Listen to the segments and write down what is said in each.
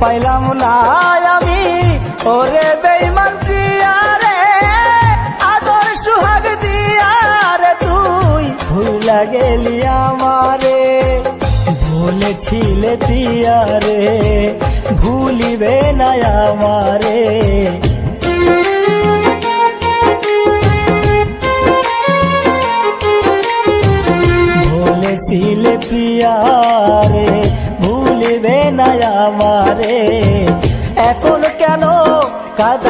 পাইলাম না আমি। ওরে বেইমান প্রিয়া রে আদর সুহাগ দিয়া রে তুই। ভুলা গেলি আমারে, বলেছিলে প্রিয়া রে ভুলিবে না আমারে। বলেছিলে প্রিয়া রে ভুলিবে না আমারে। এখন কেন কাদাও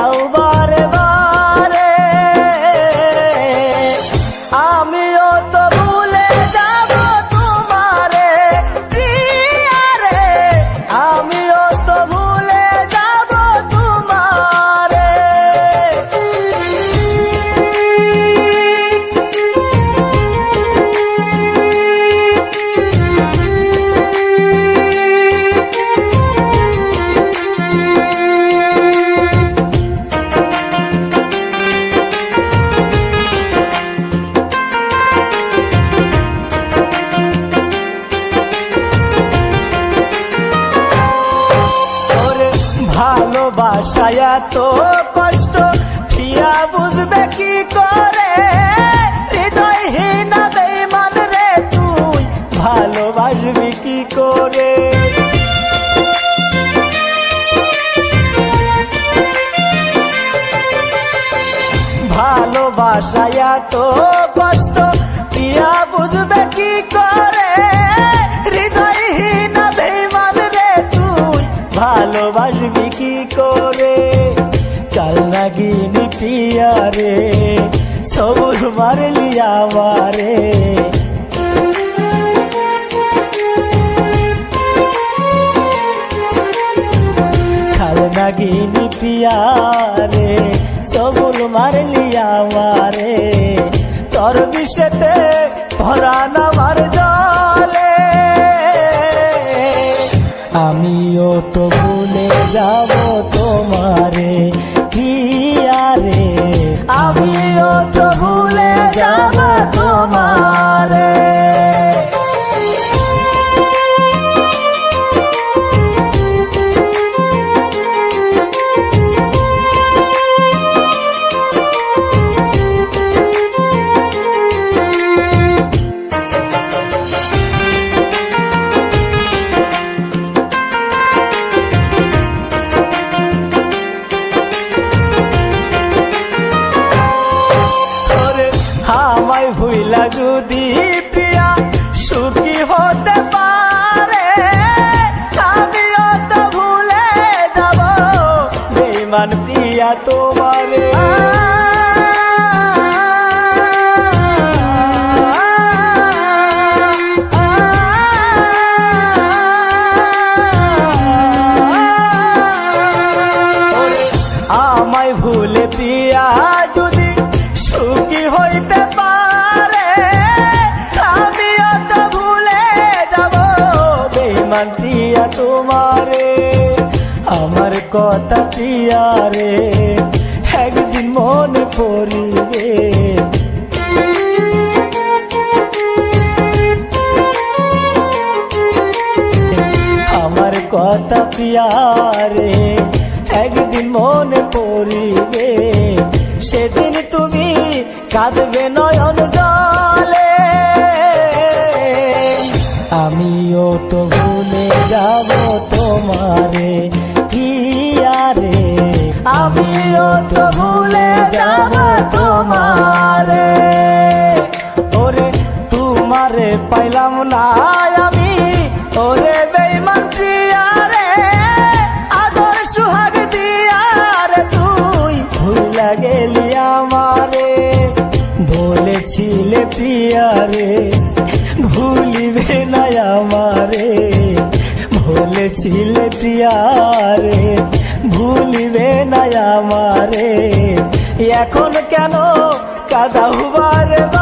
ভালোবাসায় তো কষ্ট ফিয়া বুঝবে কি করে? হৃদয়হীন বেইমান রে তুই, ভালোবাসবি কি করে? ভালোবাসায় তো কষ্ট পিয়া বুঝবে কি করে? পিয়া রে সবুর মারলি খাল নাগিনি প্রিয়া রে সবুল মারলি আমারে তোর বিষেতে ভরান আমার জলে। আমিও তো ভুলে যাব তোমারে প্রিয়া রে আমিও তো ভুইলা যদি প্রিয়া সুখী হতে পারে। আমিও তো ভুলে যাব। বেমান প্রিয়া তোমারে। তোমারে, আমার কথা প্রিয়া রে একদিন মনে পড়িবে। আমার কথা পিয়ারে, একদিন মনে পড়িবে। সেদিন তুমি কাঁদবে নয়ন জলে। আমিও তো যাব তোমারে প্রিয়ারে আমিও তো ভুলে যাব তোমারে। ওরে, তোমারে পাইলাম না আমি। ওরে বেইমান প্রিয়া রে আদর সুহাগ দিয়া রে তুই। ভুলা গেলি আমারে, বলেছিলে প্রিয়া রে ভুলিবে না আমারে। এখন কেন কাদা হুবার বারে